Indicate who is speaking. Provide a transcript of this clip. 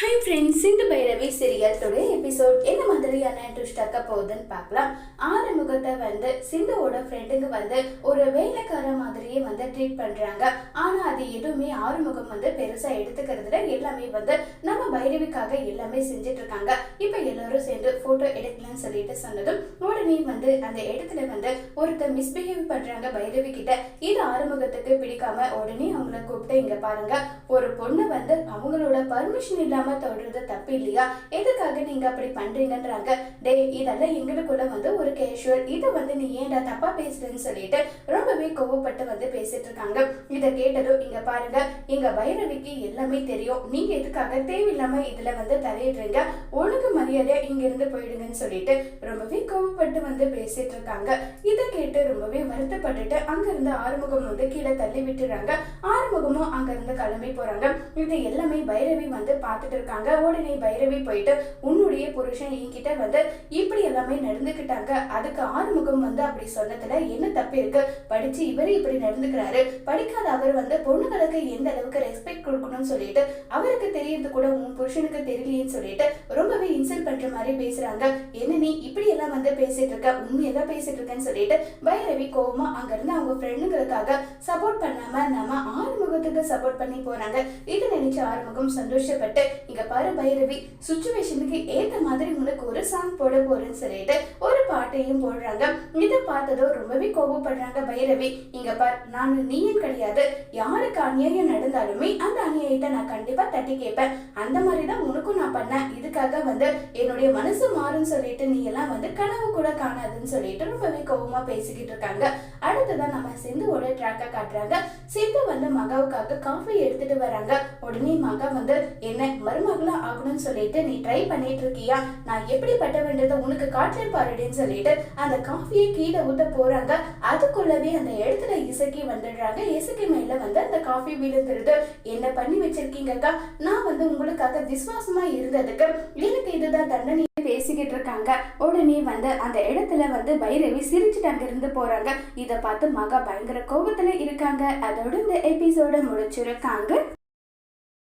Speaker 1: Hi friends Sindhu Bhairavi serial today episode என்ன மாதிரியான twist ஆக்க போகுதுன்னு பார்க்கலாம். ஆறுமுகத்தை வந்து சிந்துவோட ஃப்ரெண்டுங்க வந்து ஒரு வேலைக்கார ட்ரீட் பண்றாங்க. ஆனா அது எதுவுமே ஆறுமுகம் வந்து பெருசா எடுத்துக்கிறதுல எல்லாமே வந்து நம்ம பைரவிக்காக எல்லாமே செஞ்சுட்டு இருக்காங்க இப்போ எல்லாரும் சேர்ந்து போட்டோ எடுக்கலாம்னு சொல்லிட்டு சொன்னதும் உடனே வந்து அந்த இடத்துல வந்து ஒருத்தர் மிஸ்பிஹேவ் பண்றாங்க பைரவி கிட்ட. இது ஆறுமுகத்துக்கு பிடிக்காம உடனே அவங்கள கூப்பிட்டு இங்க பாருங்க ஒரு பொண்ணு வந்து அவங்களோட பர்மிஷன் இல்லாம தொடர்றது தப்பு இல்லையா? எதுக்காக நீங்க அப்படி பண்றீங்கன்றாங்க. டேய் இதெல்லாம் எங்களுக்குள்ள வந்து ஒரு கேஷுவல் இதை வந்து நீ ஏன்டா தப்பா பேசுறேன்னு சொல்லிட்டு ரொம்பவே கோவப்பட்டு வந்து பேசிட்டு இருக்காங்க இதை கேட்டதும் இங்க பாருங்க எங்க பைரவிக்கு எல்லாமே தெரியும். நீங்க எதுக்காக தேவையில்லாம இதுல வந்து தலையிடுறீங்க? ஒழுங்கு மரியாதையா இங்க இருந்து போயிடுங்கன்னு சொல்லிட்டு ரொம்பவே கோவப்பட்டு வந்து பேசிட்டு இருக்காங்க இதை கேட்டு ரொம்பவே வருத்தப்பட்டுட்டு அங்க இருந்து ஆறுமுகம் வந்து கீழே தள்ளி விட்டுறாங்க. ஆறுமுகமும் அங்கிருந்து கிளம்பி போறாங்க. இது எல்லாமே பைரவி வந்து பார்த்துட்டு இருக்காங்க. உடனே பைரவி போயிட்டு உன்னுடைய புருஷன் என்கிட்ட வந்து இப்படி எல்லாமே நடந்துக்கிட்டாங்க. அதுக்கு ஆறுமுகம் வந்து அப்படி சொன்னதுல என்ன தப்பு இருக்கு? படிச்சு இவரு இப்படி நடந்துக்கிறாரு. படிக்காத அவர் வந்து பொண்ணுங்களுக்கு எந்த அளவுக்கு ரெஸ்பெக்ட் கொடுக்கணும்னு சொல்லிட்டு அவருக்கு தெரியறது கூட உன் புருஷனுக்கு தெரியலையேன்னு சொல்லிட்டு ரொம்பவே இன்சல்ட் பண்ற மாதிரி பேசுறாங்க. என்ன நீ இப்படி எல்லாம் வந்து பேசிட்டு இருக்க? உண்மையெல்லாம் பேசிட்டு இருக்கேன்னு சொல்லிட்டு பைரவி கோவமா அங்க இருந்து அவங்க ஃப்ரெண்டுங்களுக்காக சப்போர்ட் பண்ணாம நம்ம ஆறுமுகத்துக்கு சப்போர்ட் பண்ணி போறாங்க. இதை நினைச்சு ஆறுமுகம் சந்தோஷப்பட்டு இங்க பாரு பைரவி சுச்சுவேஷனுக்கு ஏத்த மாதிரி உனக்கு ஒரு சாங் போட போறேன்னு சொல்லிட்டு ஒரு பாட்டையும் போடுறாங்க. இதை பார்த்ததும் ரொம்பவே கோபப்படுறாங்க பைரவி. இங்க பார் நான் நீயும் கிடையாது. யாருக்கு அநியாயம் நடந்தாலுமே அந்த அநியாயத்தை நான் கண்டிப்பா தட்டி கேட்பேன். அந்த மாதிரி தான் உனக்கும் நான் பண்ணேன். இதுக்காக வந்து என்னுடைய மனசு மாறும்னு சொல்லிட்டு நீ எல்லாம் வந்து கனவு கூட காணாதுன்னு சொல்லிட்டு ரொம்பவே கோபமா பேசிக்கிட்டு இருக்காங்க. அடுத்ததான் நம்ம சிந்துவோட ட்ராக்கை காட்டுறாங்க. சிந்து வந்து மகாவுக்காக காஃபி எடுத்துட்டு வராங்க. உடனே மகா வந்து என்ன மருமகளா ஆகணும்னு சொல்லிட்டு நீ ட்ரை பண்ணிட்டு இருக்கியா? நான் எப்படிப்பட்டவன்றதை உனக்கு காட்டுறேன் சொல்லிட்டு அந்த காஃபியை கீழே ஊத்த போறாங்க. அதுக்குள்ளவே அந்த இடத்துல இசக்கி வந்துடுறாங்க. இசக்கி மேல வந்து அந்த காஃபி விழுந்துருது. என்ன பண்ணி வச்சிருக்கீங்கக்கா? நான் வந்து உங்களுக்காக விசுவாசமா இருந்ததுக்கு எனக்கு இதுதான் தண்டனை பேசிக்கிட்டு இருக்காங்க. உடனே வந்து அந்த இடத்துல வந்து பைரவி சிரிச்சுட்டு அங்க இருந்து போறாங்க. இதை பார்த்து மகா பயங்கர கோபத்துல இருக்காங்க. அதோட இந்த எபிசோட முடிச்சிருக்காங்க.